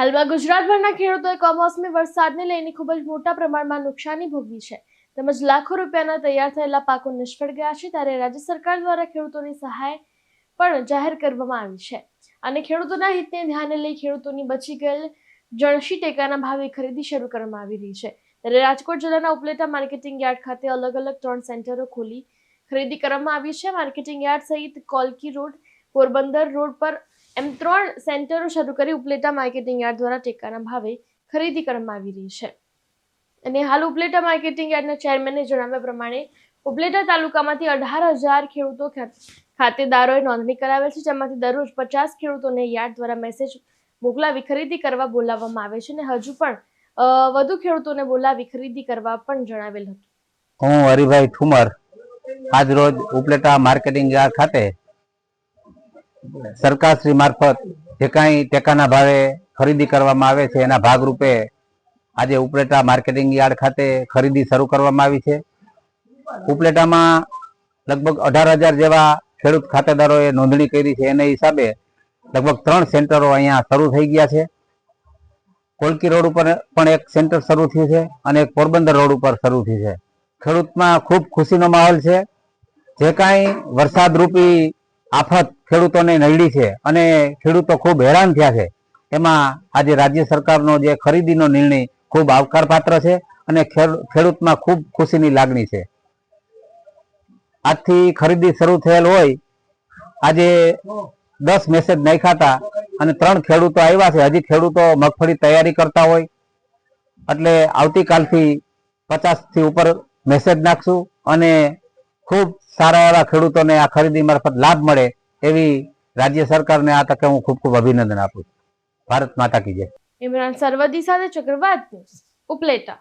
હાલમાં ગુજરાતભરના ખેડૂતોએ કમોસમી વરસાદને લઈને ખૂબ જ મોટા પ્રમાણમાં નુકસાની ભોગવી છે. તેમજ લાખો રૂપિયાના તૈયાર થયેલા પાકો નિષ્ફળ ગયા છે ત્યારે રાજ્ય સરકાર દ્વારા ખેડૂતોની સહાય પણ જાહેર કરવામાં આવી છે. અને ખેડૂતોના હિતને ધ્યાને લઈ ખેડૂતોની બચી ગયેલ જણસી ટેકાના ભાવે ખરીદી શરૂ કરવામાં આવી રહી છે. ત્યારે રાજકોટ જિલ્લાના ઉપલેટા માર્કેટિંગ યાર્ડ ખાતે અલગ અલગ ત્રણ સેન્ટરો ખોલી ખરીદી કરવામાં આવી છે. માર્કેટિંગ યાર્ડ સહિત કોલકી રોડ, પોરબંદર રોડ પર એમ ત્રણ સેન્ટરો શરૂ કરી ઉપલેટા માર્કેટિંગ યાર્ડ દ્વારા ટેકાના ભાવે ખરીદી કરવામાં આવી રહી છે. અને હાલ ઉપલેટા માર્કેટિંગ યાર્ડના ચેરમેને જણાવ્યા પ્રમાણે, ઉપલેટા તાલુકામાંથી અઢાર હજાર ખેડૂતો ખાત- ખાતેદારોએ નોંધણી કરાવેલ છે, જેમાંથી દરરોજ પચાસ ખેડૂતોને યાર્ડ દ્વારા મેસેજ મોકલાવી ખરીદી કરવા બોલાવવામાં આવે છે અને હજુ પણ વધુ ખેડૂતોને બોલાવી ખરીદી કરવા પણ જણાવેલ હતું. હું હરિભાઈ ઠુમર. આજ રોજ ઉપલેટા માર્કેટિંગ યાર્ડ ખાતે સરકારશ્રી મારફત જે કાંઈ ટેકાના ભાવે ખરીદી કરવામાં આવે છે, એના ભાગરૂપે આજે ઉપલેટા માર્કેટિંગ યાર્ડ ખાતે ખરીદી શરૂ કરવામાં આવી છે. ઉપલેટામાં લગભગ અઢાર હજાર જેવા ખેડૂત ખાતેદારોએ નોંધણી કરી છે. એના હિસાબે લગભગ ત્રણ સેન્ટરો અહીંયા શરૂ થઈ ગયા છે. કોલકી રોડ ઉપર પણ એક સેન્ટર શરૂ થયું છે અને એક પોરબંદર રોડ ઉપર શરૂ થયું છે. ખેડૂતમાં ખૂબ ખુશીનો માહોલ છે. જે કાંઈ વરસાદરૂપી આફત ખેડૂતોને નડી છે અને ખેડૂતો ખૂબ હેરાન થયા છે. એમાં આજે રાજ્ય સરકારનો જે ખરીદીનો નિર્ણય ખૂબ આવકારપાત્ર છે અને ખેડ- ખેડૂતમાં ખૂબ ખુશીની લાગણી છે. આજથી ખરીદી શરૂ થયેલ હોય, આજે દસ મેસેજ નાખ્યા અને ત્રણ ખેડૂતો આવ્યા છે. હજી ખેડૂતો મગફળી તૈયારી કરતા હોય, એટલે આવતીકાલથી પચાસથી ઉપર મેસેજ નાખશું અને ખૂબ સારા એવા ખેડૂતોને આ ખરીદી મારફત લાભ મળે એવી રાજ્ય સરકારને આ તકે હું ખૂબ ખૂબ અભિનંદન આપું છું. ભારત માતા કી જય. ઇમરાન સરવદી સાથે ચક્રવાત ન્યૂઝ, ઉપલેટા.